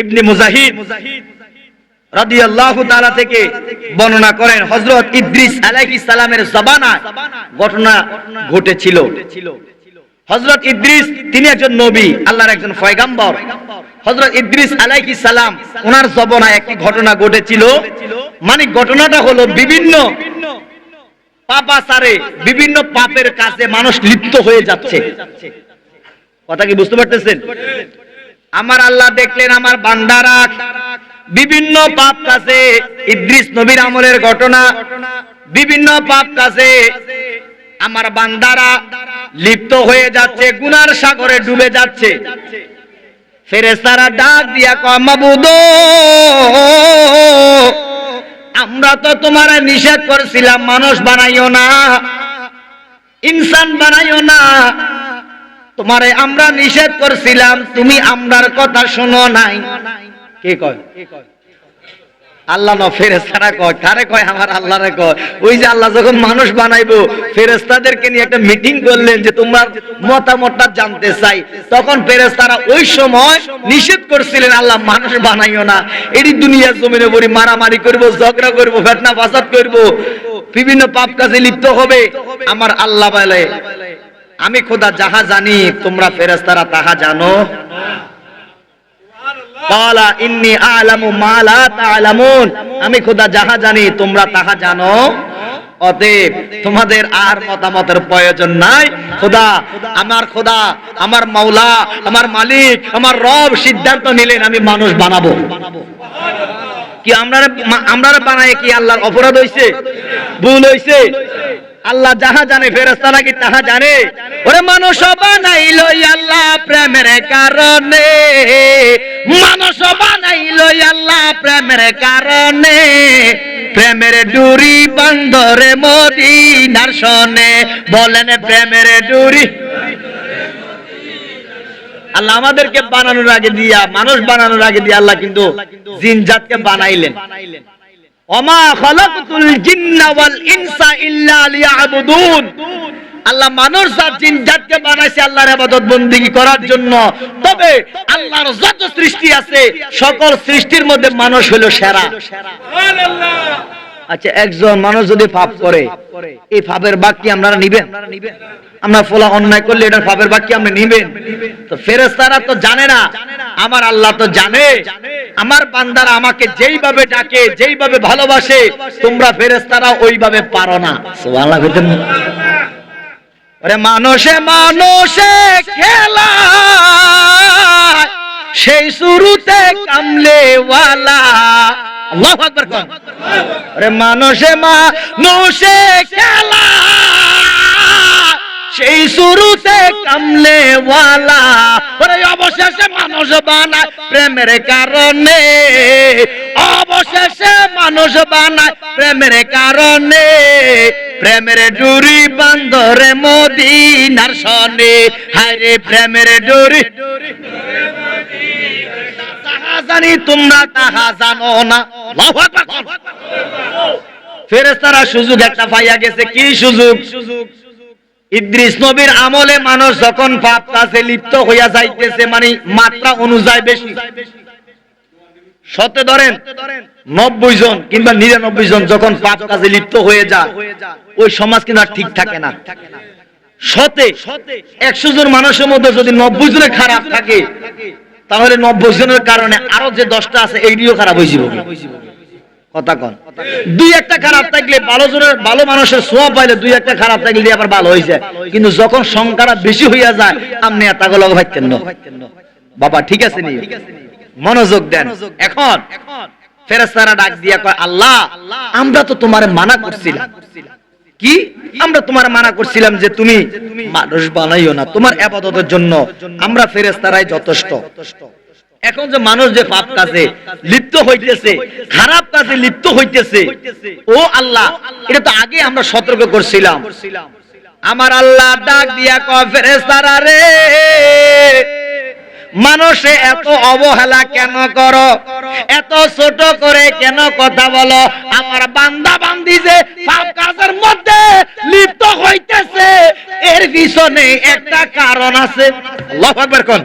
ইবনে মুজাহিদ রাদিয়াল্লাহু তাআলা থেকে বর্ণনা করেন, হযরত ইদ্রিস আলাইহিস সালামের জবানায় ঘটনা ঘটেছিল। হযরত ইদ্রিস, তিনি একজন নবী, আল্লাহর একজন পয়গাম্বর। হযরত ইদ্রিস আলাইহিস সালাম ওনার জবানায় একটি ঘটনা ঘটেছিল। মানে ঘটনাটা হলো বিভিন্ন পাপাচারে বিভিন্ন পাপের কাছে মানুষ লিপ্ত হয়ে যাচ্ছে। কথা কি বুঝতে পারতেছেন? আমার আল্লাহ দেখলেন আমার বান্দারা। বিভিন্ন পাপ কাছে ইদ্রিস নবীর আমলের ঘটনা। বিভিন্ন পাপ কাছে আমার বান্দারা লিপ্ত হয়ে যাচ্ছে, গুনার সাগরে ডুবে যাচ্ছে। ফেরেস্তারা ডাক দিয়া কমাবুদ আমরা তো তোমার নিষেধ করছিলাম, মানুষ বানাইও না, ইনসান বানাইও না তোমারে আমরা নিষেধ করছিলাম, তুমি আমরার কথা শোনো নাই। কে কয়? আল্লাহ ন ফেরেস্তারা কয় কয় আমার কয়? ওই যে আল্লাহ যখন মানুষ বানাইবো ফেরেস্তাদেরকে নিয়ে একটা মিটিং করলেন যে তোমার মতামতটা জানতে চাই। তখন ফেরেস্তারা ওই সময় নিষেধ করছিলেন, আল্লাহ মানুষ বানাইও না। জমিনে মারামারি করব, ঝগড়া করব, ফেতনা ফাসাদ করব। বিভিন্ন পাপ কাজে লিপ্ত হবে। আমার আল্লাহ বলে আমি খোদা যাহা জানি, তোমরা ফেরেস্তারা তাহা জানো। আমি খোদা যাহা জানি, তোমরা তাহা জানো। অতএব, তোমাদের আর মতামতের প্রয়োজন নাই। খোদা, আমার খোদা, আমার মাওলা, আমার মালিক, আমার রব সিদ্ধান্ত নিলেন আমি মানুষ বানাবো। কি আমরা আমরা বানায় কি আল্লাহর অপরাধ হইছে? ভুল হইছে? আল্লাহ যাহা জানে ফেরেস্তারা কি তাহা জানে? ওরে মানুষ বানাইল আল্লাহ প্রেমের কারণে। মানুষ বানাইল আল্লাহ প্রেমের কারণে। প্রেমের ডুরি বন্ধরে মদিনার সনে। বলেন প্রেমের ডুরি। আল্লাহ আমাদেরকে বানানোর আগে দিয়া, মানুষ বানানোর আগে দিয়া আল্লাহ কিন্তু জিনজাতকে বানাইলেন। আল্লাহ মানুষ আর জিন জাতকে বানাইছে আল্লাহর করার জন্য। তবে আল্লাহর যত সৃষ্টি আছে সকল সৃষ্টির মধ্যে মানুষ হলো সেরা। আচ্ছা একজন মানুষ যদি পাপ করে এই পাপের বাকি আপনারা নিবেন? আমরা ফলা অন্যায় করলে এটার পাপের বাক্য আপনি নিবেন। তো ফেরেশতারা তো জানে না, আমার আল্লাহ তো জানে। আমার বান্দারা আমাকে যেইভাবে ডাকে, যেইভাবে ভালোবাসে, তোমরা ফেরেশতারা ওইভাবে পারো না। ওরে মানুষে মানুষে খেলা সেই শুরুতে কামলেওয়ালা। আল্লাহু ওরে মানুষে মানুষে খেলা সেই শুরুতে ওরে অবশেষে মানুষ বানায় প্রেমের কারণে। অবশেষে মানুষ বানায় প্রেমের কারণে। প্রেমের ডুরি বান্দরে মদিনার সনে। হায়রে প্রেমের ডুরি। জানি তোমরা, তাহা জানো না। আকবার। সুযোগ একটা পাইয়া গেছে। কি সুযোগ সুযোগ? ইদ্রিস নবীর আমলে মানুষ যখন পাপ কাজে লিপ্ত হইয়া যাইতেছে মানে মাত্রা অনুযায়ী বেশি। সতে ধরেন, নব্বই জন কিংবা নিরানব্বই জন যখন পাপ কাজে লিপ্ত হয়ে যায়, ওই সমাজ কিন্তু আর ঠিক থাকে না। শতে একশো জন মানুষের মধ্যে যদি নব্বই জনের খারাপ থাকে, তাহলে নব্বই জনের কারণে আরও যে দশটা আছে এইটিও খারাপ হয়েছিল আমরা তো তোমার মানা করছিলাম। কি? আমরা তোমার মানা করছিলাম যে তুমি মানুষ বানাইও না। তোমার আবাদতের জন্য আমরা ফেরেস্তারাই যথেষ্ট। এখন যে মানুষ যে পাপ কাজে লিপ্ত হইতেছে, খারাপ কাজে লিপ্ত হইতেছে, ও আল্লাহ, এটা তো আগে আমরা সতর্ক করছিলাম। আমার আল্লাহ ডাক দিয়া কয় ফেরেস্তারা রে, মানুষে এত অবহেলা কেন করো? এত ছোট করে কেন কথা বলো? আমার বান্দা বান্দি যে পাপ কাজের মধ্যে লিপ্ত হইতেছে, এর পিছনে একটা কারণ আছে। আল্লাহু আকবার কোন।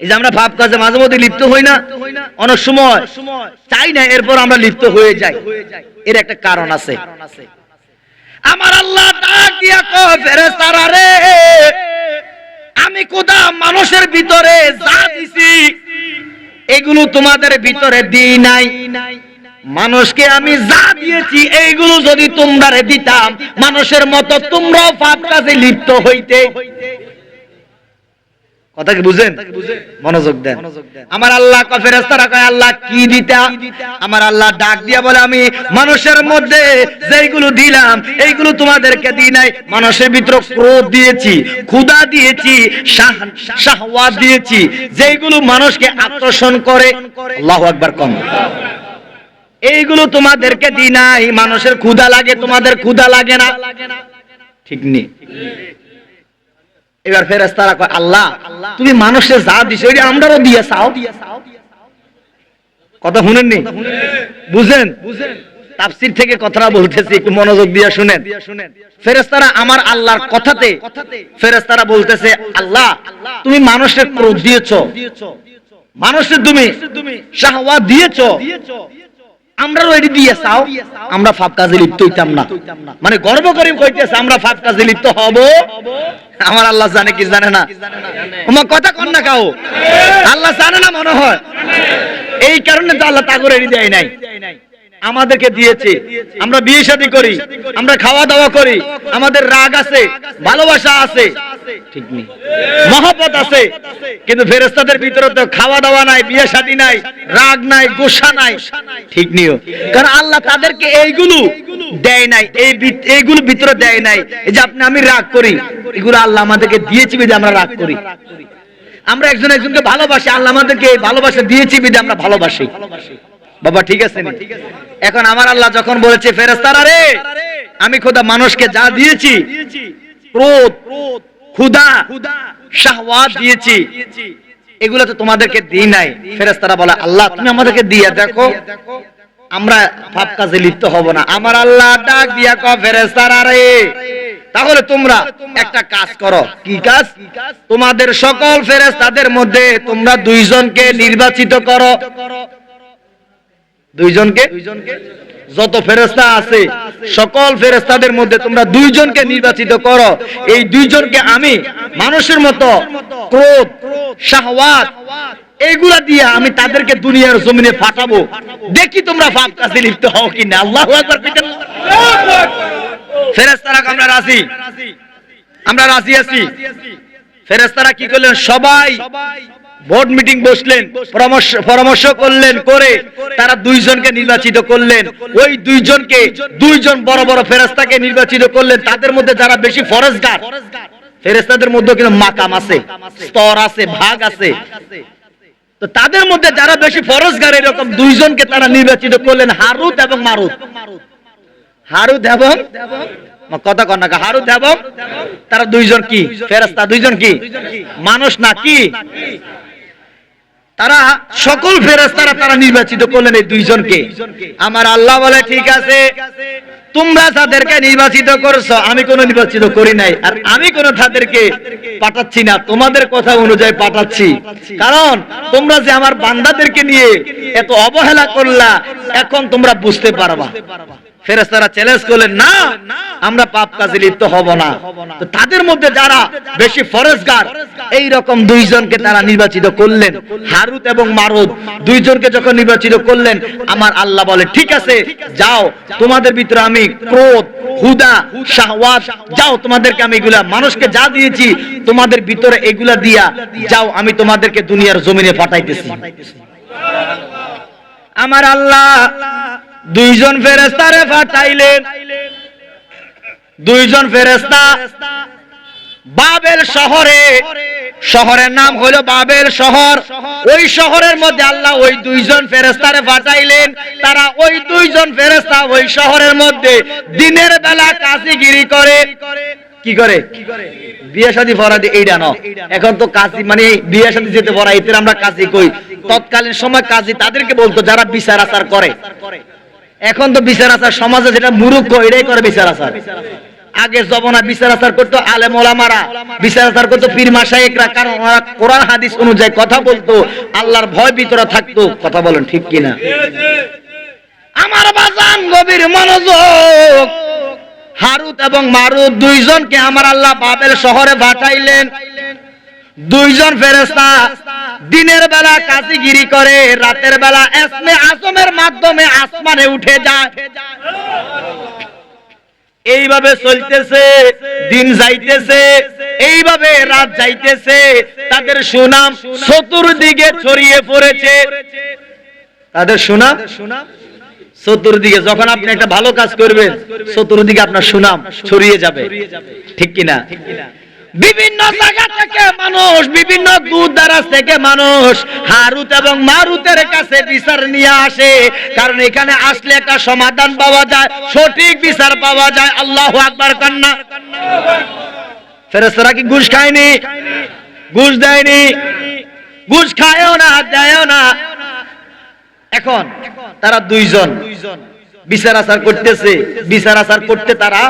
এই যে আমরা পাপ কাজে মাঝে মধ্যে লিপ্ত হই না অনেক সময় চাই না এরপর আমরা লিপ্ত হয়ে যাই। এর একটা কারণ আছে। আমার আল্লাহ ডাক দিয়া কয় ফেরেশতারা রে আমি কোদা মানুষের ভিতরে যা দিছি এগুলো তোমাদের ভিতরে দিই নাই। মানুষকে আমি যা দিয়েছি এইগুলো যদি তোমরা দিতাম মানুষের মতো তোমরাও পাপ কাজে লিপ্ত হইতে। কথা কি বুঝেন? মনোযোগ দেন। আমার আল্লাহ কয় আল্লাহ কি দিতা? আমার আল্লাহ ডাক দিয়া বলে, আমি মানুষের মধ্যে যেইগুলো দিলাম, এইগুলো তোমাদেরকে দিই নাই। মানুষের ক্রোধ দিয়েছি দিয়েছি দিয়েছি, যেইগুলো মানুষকে আকর্ষণ করে। আল্লাহু কম। এইগুলো তোমাদেরকে দিই নাই। মানুষের ক্ষুধা লাগে, তোমাদের ক্ষুধা লাগে না। ঠিক নেই এবার ফেরেস্তারা কয়, আল্লাহ, তুমি মানুষের যা দিছো ওইটা আমরাও দিয়ে চাও কথা শুনেননি? বুঝেন? তাফসির থেকে কথাটা বলতেছি, একটু মনোযোগ দিয়ে শুনেন। ফেরেস্তারা আমার আল্লাহর কথাতে ফেরেস্তারা বলতেছে, আল্লাহ, তুমি মানুষের ক্রোধ দিয়েছ। মানুষের তুমি শাহওয়া দিয়েছ। আমরাও এটি দিয়ে চাও, আমরা ফাপ কাজে লিপ্ত হইতাম না। মানে গর্ব করে কইতেছে, আমরা ফাপ কাজে লিপ্ত হব। আমার আল্লাহ জানে কি জানে না। তোমার কথা কন না কাও। আল্লাহ জানে না মনে হয়। এই কারণে তো আল্লাহ তাগর এড়ি দেয় নাই। আমাদেরকে দিয়েছে। আমরা বিয়ে শাদী করি, আমরা খাওয়া দাওয়া করি। আমাদের রাগ আছে, ভালোবাসা আছে। ঠিক নেই। মহব্বত আছে। কিন্তু ফেরেস্তাদের ভিতরে তো খাওয়া দাওয়া নাই বিয়ে শাদী নাই রাগ নাই গোসা নাই। ঠিক নিও কারণ আল্লাহ তাদেরকে এইগুলো দেয় নাই এই এইগুলো ভিতরে দেয় নাই এই যে আপনি আমি রাগ করি। এগুলো আল্লাহ আমাদেরকে দিয়েছি বিধে আমরা রাগ করি। আমরা একজন একজনকে ভালোবাসি আল্লাহ আমাদেরকে এই ভালোবাসা দিয়েছি বিধে আমরা ভালোবাসি। বাবা ঠিক আছে নি? এখন আমার আল্লাহ যখন বলেছে ফেরেস্তারা রে আমি খোদা মানুষকে যা দিয়েছি ক্রোধ ক্ষুধা শাহওয়াত দিয়েছি। এগুলো তো তোমাদেরকে দিই নাই। ফেরেস্তারা বলে আল্লাহ তুমি আমাদেরকে দিয়ে দেখো। আমরা পাপ কাজে লিপ্ত হব না। আমার আল্লাহ ডাক দিয়া ক ফেরেস্তারা রে তাহলে তোমরা একটা কাজ করো। কি কাজ তোমাদের সকল ফেরেস্তাদের মধ্যে তোমরা দুইজনকে নির্বাচিত করো। দুইজনকে? যত ফেরেস্তা আছে, সকল ফেরেস্তাদের মধ্যে তোমরা দুইজনকে নির্বাচিত করো। এই দুইজনকে আমি মানুষের মতো ক্রোধ, শাহওয়াত এইগুলা দিয়ে আমি তাদেরকে দুনিয়ার জমিনে ফাটাবো দেখি তোমরা পাপ কাজে লিপ্ত হও কিনা। আল্লাহু ফেরেস্তারা আমরা রাজি? আমরা রাজি আছি? ফেরেস্তারা কি করলেন? সবাই বোর্ড মিটিং বসলেন, পরামর্শ করলেন করে তারা দুইজনকে নির্বাচিত করলেন। ওই দুইজনকে দুইজন বড় বড় ফেরেস্তাকে নির্বাচিত করলেন। তাদের মধ্যে যারা বেশি ফরেজগার ফেরেস্তাদের মধ্যে কিন্তু মাকাম আছে, স্তর আছে, ভাগ আছে। তো তাদের মধ্যে যারা বেশি ফরজগার এরকম দুইজনকে তারা নির্বাচিত করলেন হারুত এবং মারুত হারুত এবং কথা কন না হারুত এবং তারা দুইজন কি? ফেরেস্তা দুইজন কি? মানুষ না কি? তারা সকল ফেরেস্তারা তারা নির্বাচিত করলেন এই দুইজনকে। আমার আল্লাহ বলে, ঠিক আছে, তোমরা তাদেরকে নির্বাচিত করছ, আমি কোনো নির্বাচিত করি নাই। আর আমি কোনো তাদেরকে পাঠাচ্ছি না, তোমাদের কথা অনুযায়ী পাঠাচ্ছি। কারণ তোমরা যে আমার বান্দাদেরকে নিয়ে এত অবহেলা করলা, এখন তোমরা বুঝতে পারবা। ফেরেস্তারা চ্যালেঞ্জ করলেন, না, আমরা পাপ কাজে লিপ্ত হব না। তো তাদের মধ্যে যারা বেশি ফরেজগার এই রকম দুইজনকে তারা নির্বাচিত করলেন। হারুত এবং মারুত, দুইজনকে যখন নির্বাচিত করলেন, আমার আল্লাহ বলে, ঠিক আছে, যাও, তোমাদের ভিতরে আমি ক্রোধ, হুদা, শাহওয়াত, যাও, তোমাদেরকে আমি এগুলা, মানুষকে যা দিয়েছি, তোমাদের ভিতরে এগুলা দিয়া যাও, আমি তোমাদেরকে দুনিয়ার জমিনে পাঠাইতেছি। আমার আল্লাহ দুইজন ফেরেস্তারে পাঠাইলেন দুইজন ফেরেস্তা বাবেল শহরে। শহরের নাম হলো বাবেল শহর। ওই শহরের মধ্যে আল্লাহ ওই দুইজন ফেরেস্তারে পাঠাইলেন তারা ওই দুইজন ফেরেস্তা ওই শহরের মধ্যে দিনের বেলা কাশিগিরি করে। কি করে? বিয়ে শাদী ফরাদি এইটা ন। এখন তো কাজী মানে বিয়ে শাদী যেতে পড়া এতে আমরা কাজী কই। তৎকালীন সময় কাজী তাদেরকে বলতো, যারা বিচার আচার করে। এখন তো বিচার আচার সমাজে যেটা মুরুক্ষ, এটাই করে বিচার আচার আগে জবনা বিচার আচার করতো আলেম ওলামারা, বিচার আচার করতো পীর মাসায়েকরা কারণ ওরা কোরআন, হাদিস অনুযায়ী কথা বলতো, আল্লাহর ভয় ভিতরে থাকতো, কথা বলেন ঠিক কিনা? আমার বাজান গভীর মনোযোগ। হারুত এবং মারুত দুইজনকে আমার আল্লাহ বাবেল শহরে পাঠাইলেন। দুইজন ফেরেস্তা দিনের বেলা কাশিগিরি করে, রাতের বেলা এসমে আসমের মাধ্যমে আসমানে উঠে যায়। এইভাবে চলতেছে, দিন যাইতেছে, এইভাবে রাত যাইতেছে, তাদের সুনাম চতুর্দিকে ছড়িয়ে পড়েছে। তাদের সুনাম সুনাম? চতুর্দিকে, যখন আপনি একটা ভালো কাজ করবেন, চতুর্দিকে আপনার সুনাম ছড়িয়ে যাবে। ঠিক কিনা? বিভিন্ন জায়গা থেকে মানুষ, বিভিন্ন দূর দারাজ থেকে মানুষ হারুত এবং মারুতের কাছে বিচার নিয়ে আসে। কারণ এখানে আসলে একটা সমাধান পাওয়া যায়, সঠিক বিচার পাওয়া যায়। আল্লাহ আকবার কান্না ফেরেস্তারা কি ঘুষ খায়নি? ঘুষ দেয়নি? ঘুষ খায়ও না, দেয়ও না। এখন তারা দুইজন দুইজন। বিচার আচার করতেছে। বিচার আচার করতে তারা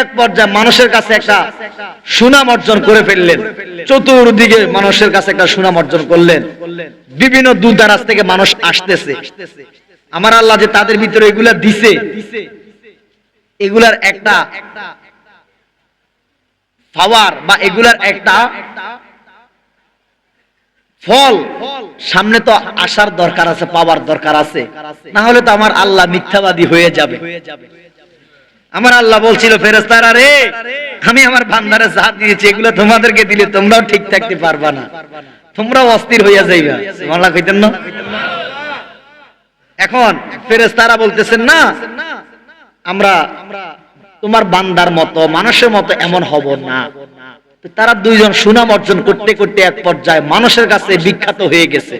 এক পর্যায়ে মানুষের কাছে একটা সুনাম অর্জন করে ফেললেন। চতুর্দিকে মানুষের কাছে একটা সুনাম অর্জন করলেন। বিভিন্ন দূর দারাজ থেকে মানুষ আসতেছে। আমার আল্লাহ যে তাদের ভিতরে এগুলা দিছে, এগুলার একটা পাওয়ার বা এগুলার একটা ফল, সামনে তো আসার দরকার আছে, পাওয়ার দরকার আছে। না হলে তো আমার আল্লাহ মিথ্যাবাদী হয়ে যাবে। আমার আল্লাহ বলছিল ফেরেস্তারা রে, আমি আমার ভান্ডারে যা দিয়েছি, এগুলো তোমাদেরকে দিলে তোমরাও ঠিক থাকতে পারবা না। তোমরাও অস্থির হইয়া যাইবা। আল্লাহ কইতেন না? এখন ফেরেস্তারা বলতেছেন, না, আমরা তোমার বান্দার মতো, মানুষের মতো এমন হব না। তারা দুইজন সুনাম অর্জন করতে করতে এক পর্যায়ে মানুষের কাছে বিখ্যাত হয়ে গেছে।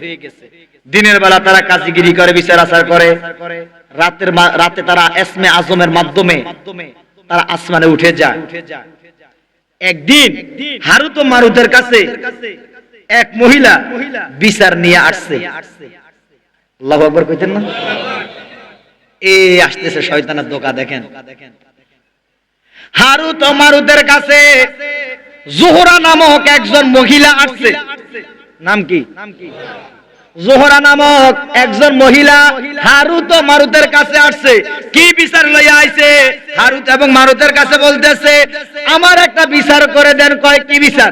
দিনের বেলা তারা কাজীগিরি করে, বিচার আচার করে। রাতের রাতে তারা এসমে আজমের মাধ্যমে তারা আসমানে উঠে যায়। একদিন হারুত মারুতের কাছে এক মহিলা বিচার নিয়ে আসছে। আল্লাহু আকবার কইতেন না? এই আসতেছে শয়তানের দোকা দেখেন। হারুত মারুতের কাছে জোহরা নামক একজন মহিলা আসছে। নাম কি? জোহরা নামক একজন মহিলা হারুত ও মারুতের কাছে আসছে। কি বিচার লইয়া আইছে? হারুত এবং মারুতের কাছে বলতেছে আমার একটা বিচার করে দেন কয় কি বিচার?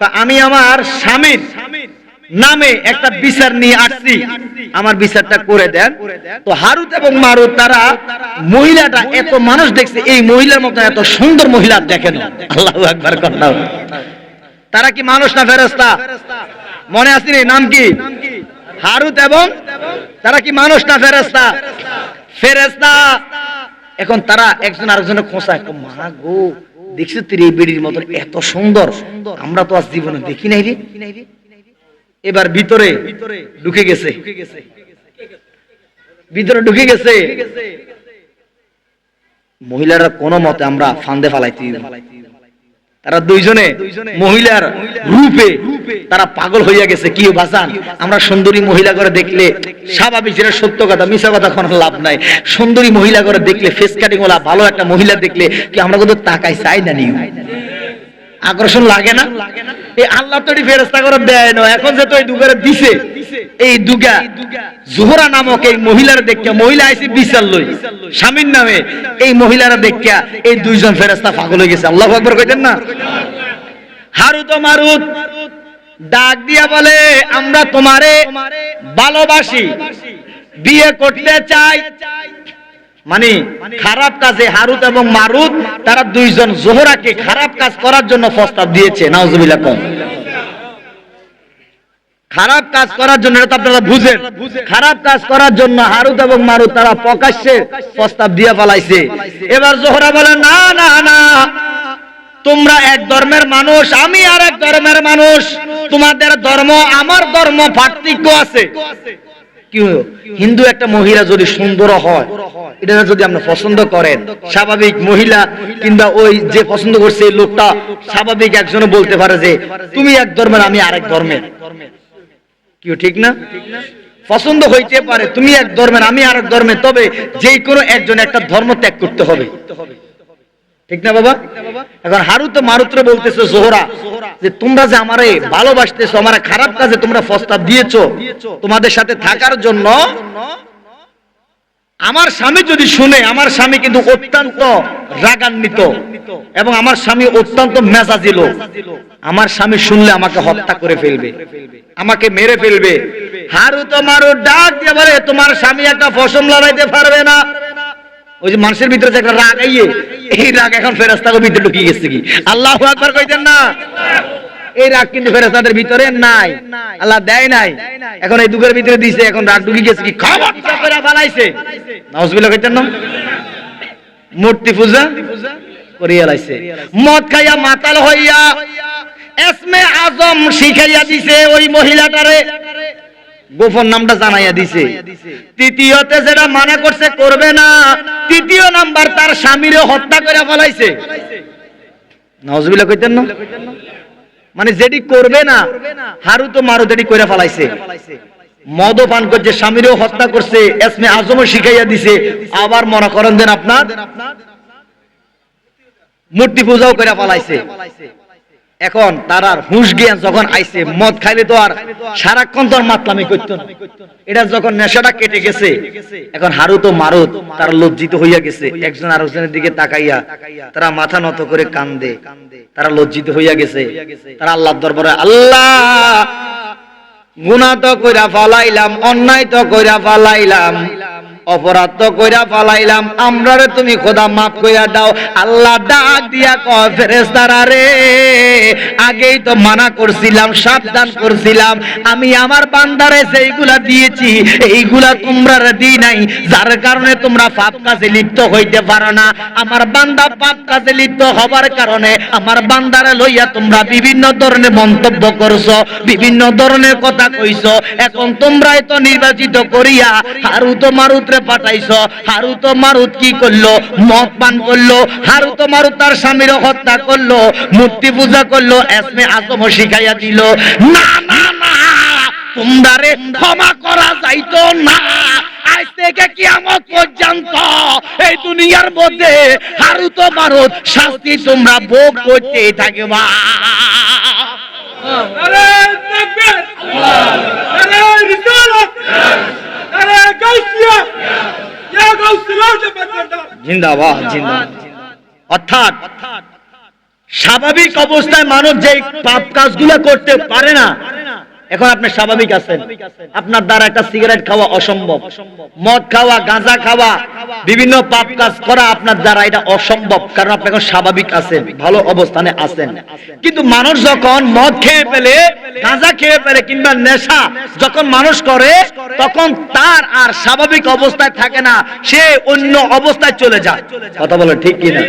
তা আমি আমার স্বামীর নামে একটা বিচার নিয়ে আসছি। আমার বিচারটা করে দেন। তো হারুত এবং মারুত তারা মহিলাটা এত মানুষ দেখছে এই মহিলার মতো এত সুন্দর মহিলা দেখেন আল্লাহ একবার কথা তারা কি মানুষ না ফেরেস্তা মনে আসেনি নাম কি? হারুত এবং তারা কি মানুষ না ফেরেস্তা ফেরেস্তা এখন তারা একজন আরেকজনের খোঁচা একটা মা গো দেখছ তুই এই বেড়ির মতন এত সুন্দর। আমরা তো আজ জীবনে দেখি নাই রে। এবার ভিতরে ঢুকে গেছে। ভিতরে ঢুকে গেছে। মহিলারা কোনো মতে আমরা ফান্দে ফালাইতে তারা দুইজনে মহিলার রূপে তারা পাগল হইয়া গেছে। কি বাসান আমরা সুন্দরী মহিলা করে দেখলে স্বাভাবিক যেটা সত্য কথা মিশা কথা কোনো লাভ নাই। সুন্দরী মহিলা করে দেখলে ফেস কাটিং ওলা ভালো একটা মহিলা দেখলে কি আমরা কিন্তু তাকাই চাই না নিও আকর্ষণ লাগে না? এই আল্লাহ তো ফেরস্তা করে দেয় না। এখন যে তো এই দুগারে দিছে, এই দুগা জোহরা নামক এই মহিলার দেখা মহিলা আইসি বিশাল লই। স্বামীর নামে এই মহিলারা দেখা এই দুইজন ফেরেস্তা পাগল হয়ে গেছে। আল্লাহ আকবর কইতেন না? হারুত মারুত, ডাক দিয়া বলে, আমরা তোমারে ভালোবাসি। বিয়ে করতে চাই। মানে খারাপ কাজে হারুত এবং মারুত, তারা দুইজন জোহরাকে খারাপ কাজ করার জন্য প্রস্তাব দিয়েছে। নাউজুবিল্লাহ খারাপ কাজ করার জন্য, এটা আপনারা বুঝেন। খারাপ কাজ করার জন্য হারুত এবং মারুত তারা প্রকাশ্যে প্রস্তাব দিয়ে ফেলাইছে। এবার জোহরা বলে, না না না, তোমরা এক ধর্মের মানুষ, আমি আর এক ধর্মের মানুষ। তোমাদের ধর্ম আমার ধর্ম, পার্থক্য আছে। হিন্দু একটা মহিলা যদি সুন্দর হয়, এটা যদি আপনি পছন্দ করেন, স্বাভাবিক মহিলা কিংবা ওই যে পছন্দ করছে লোকটা স্বাভাবিক বলতে পারে যে, তুমি এক ধর্মের, আমি আরেক ধর্মের। কি ঠিক না? পছন্দ হইতে পারে, তুমি এক ধর্মের, আমি আরেক ধর্মের। তবে যেই কোনো একজন একটা ধর্ম ত্যাগ করতে হবে। ঠিক না বাবা? এখন হারুত মারুত্র বলতেছে, জোহরা, যে তোমরা যে আমারে ভালোবাসতেছো, আমার খারাপ কাজে তোমরা প্রস্তাব দিয়েছ, তোমাদের সাথে থাকার জন্য আমার স্বামী যদি শুনে, আমার স্বামী কিন্তু অত্যন্ত রাগান্বিত এবং আমার স্বামী অত্যন্ত মেজাজিল আমার স্বামী শুনলে আমাকে হত্যা করে ফেলবে, আমাকে মেরে ফেলবে। হারু তো মারু ডাক দিয়ে বলে, তোমার স্বামী একটা ফসল লড়াইতে পারবে না। ওই যে মানুষের ভিতরে একটা রাগ আইয়ে এই রাগ এখন ফেরাস্তাকে ভিতরে ঢুকিয়ে গেছে কি? আল্লাহ একবার কইতেন না? এই রাগ কিন্তু ফেরেস্তাদের ভিতরে নাই। আল্লাহ দেয় নাই। এখন এই দুঃখের ভিতরে দিছে, এখন রাগ ঢুকি গেছে কি? খাবার করে ফালাইছে। নাউজুবিল্লাহ কইতেন না? মূর্তি পূজা করিয়া লাইছে। মদ খাইয়া মাতাল হইয়া, এসমে আজম শিখাইয়া দিছে ওই মহিলাটারে। গোপন নামটা জানাইয়া দিছে। তৃতীয়তে যেটা মানা করছে, করবে না। তৃতীয় নাম্বার, তার স্বামীরে হত্যা করে ফলাইছে। নজবিল্লা কইতেন না? মানে যেটি করবে না হারু তো মারু যেটি করে ফেলাইছে। মদ পান করছে, স্বামীরেও হত্যা করছে, এসমে আজমও শিখাইয়া দিছে। আবার মনে করেন দেন আপনার, মূর্তি পূজাও করে ফেলাইছে। এখন তার আর হুঁশ জ্ঞান যখন আইছে, মদ খাইলে তো আর সারাক্ষণ তো আর মাতলামি করতো না। এটা যখন নেশাটা কেটে গেছে, এখন হারু তো মারুত, তারা লজ্জিত হইয়া গেছে। একজন আরেকজনের দিকে তাকাইয়া তারা মাথা নত করে কান্দে, তারা লজ্জিত হইয়া গেছে। তারা আল্লাহর দরবারে, আল্লাহ, গুনাহ তো কইরা ফালাইলাম, অন্যায় তো কইরা ফালাইলাম অপরাধ তো কইরা ফালাইলাম আমরারে তুমি খোদা মাফ কইরা দাও। আল্লাহ ডাক দিয়া কয়, ফেরেশতারা রে, আগেই তো মানা করছিলাম, সাবধান করছিলাম। আমি আমার বান্দারে সেইগুলা দিয়েছি। এইগুলা তোমরা দিই নাই। যার কারণে তোমরা পাপ কাজে লিপ্ত হইতে পারো না। আমার বান্দা পাপ কাজে লিপ্ত হবার কারণে আমার বান্দারে লইয়া তোমরা বিভিন্ন ধরনের মন্তব্য করছ, বিভিন্ন ধরনের কথা কইছো। এখন তোমরাই তো নির্বাচিত করিয়া হারুত মারুতরে পাঠাইছো হারুত মারুত কি করল পান করল মারুত তার স্বামীর হত্যা করল মূর্তি পূজা করল এসমে আজম শিখাইয়া দিল না না না ক্ষমা করা যাইতো না এই দুনিয়ার মধ্যে শাস্তি তোমরা ভোগ থাকবা আরে গাউসিয়া ইয়া গাউসিয়া জামাত স্বাভাবিক অবস্থায় মানুষ যে পাপ কাজগুলো করতে পারে না এখন আপনি স্বাভাবিক আছেন। আপনার দ্বারা একটা সিগারেট খাওয়া অসম্ভব। মদ খাওয়া, গাঁজা খাওয়া, বিভিন্ন পাপ কাজ করা আপনার দ্বারা এটা অসম্ভব, কারণ আপনি এখন স্বাভাবিক আছেন, ভালো অবস্থানে আছেন। কিন্তু মানুষ যখন মদ খেয়ে ফেলে, গাঁজা খেয়ে ফেলে কিংবা নেশা যখন মানুষ করে, তখন তার আর স্বাভাবিক অবস্থায় থাকে না, সে অন্য অবস্থায় চলে যায়। কথা বলে ঠিক কিনা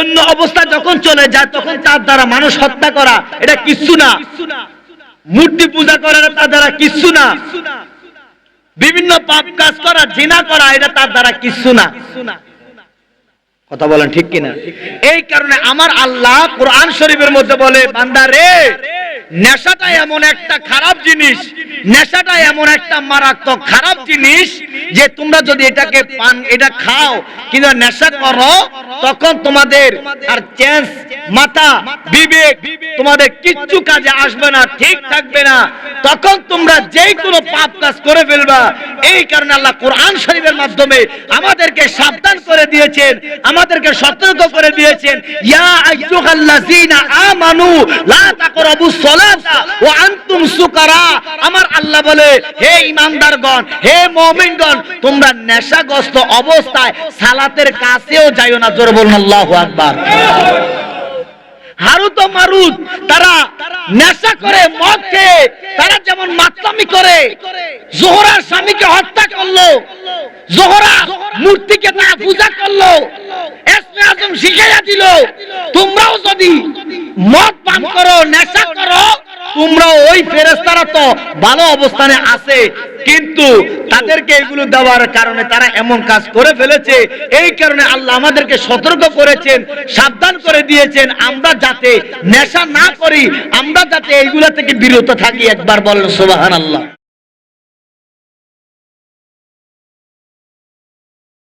অন্য অবস্থা যখন চলে যায়, তখন তার দ্বারা মানুষ হত্যা করা, এটা কিচ্ছু না। মূর্তি পূজা করা এটা তার দ্বারা কিচ্ছু না। বিভিন্ন পাপ কাজ করা, জিনা করা, এটা তার দ্বারা কিচ্ছু না। কথা বলেন ঠিক কিনা? এই কারণে আমার আল্লাহ কোরআন শরীফের মধ্যে বলে, বান্দা রে নেশাটা এমন একটা খারাপ জিনিস নেশাটা এমন একটা মারাত্মক খারাপ জিনিস যে তোমরা যদি এটাকে পান, এটা খাও, কিন্তু নেশা করো তখন তোমাদের আর চেঞ্জ মাথা, বিবেক তোমাদের কিচ্ছু কাজে আসবে না, ঠিক থাকবে না। তখন তোমরা যেই কোনো পাপ কাজ করে ফেলবা। এই কারণে আল্লাহ কোরআন শরীফের মাধ্যমে আমাদেরকে সাবধান করে দিয়েছেন, আমাদেরকে সতর্ক করে দিয়েছেন। ইয়া আইয়ুহাল্লাযীনা আমানু, লা তাকরাবুস সালাতা ওয়া আনতুম সুকারা। আমার আল্লাহ বলে, হে ঈমানদারগণ হে মুমিনগণ, তোমরা নেশাগ্রস্ত অবস্থায় সালাতের কাছেও যাইও না, জোরে বলুন, আল্লাহ আকবার। হারুত ও মারুত, তারা নেশা করে, মদ খেয়ে, তারা যেমন মাতলামি করে, জোহরার স্বামীকে হত্যা করল, জোহরা মূর্তিকে না পূজা করল আজম শিখাইয়া দিল, তোমরাও যদি মদ পান করো, নেশা করো, তোমরাও ওই ফেরেস্তারা তো ভালো অবস্থানে আছে, কিন্তু তাদেরকে এগুলো দেওয়ার কারণে তারা এমন কাজ করে ফেলেছে। এই কারণে আল্লাহ আমাদেরকে সতর্ক করেছেন, সাবধান করে দিয়েছেন, আমরা যাতে নেশা না করি, আমরা যাতে এইগুলা থেকে বিরত থাকি, একবার বলেন সোবাহান আল্লাহ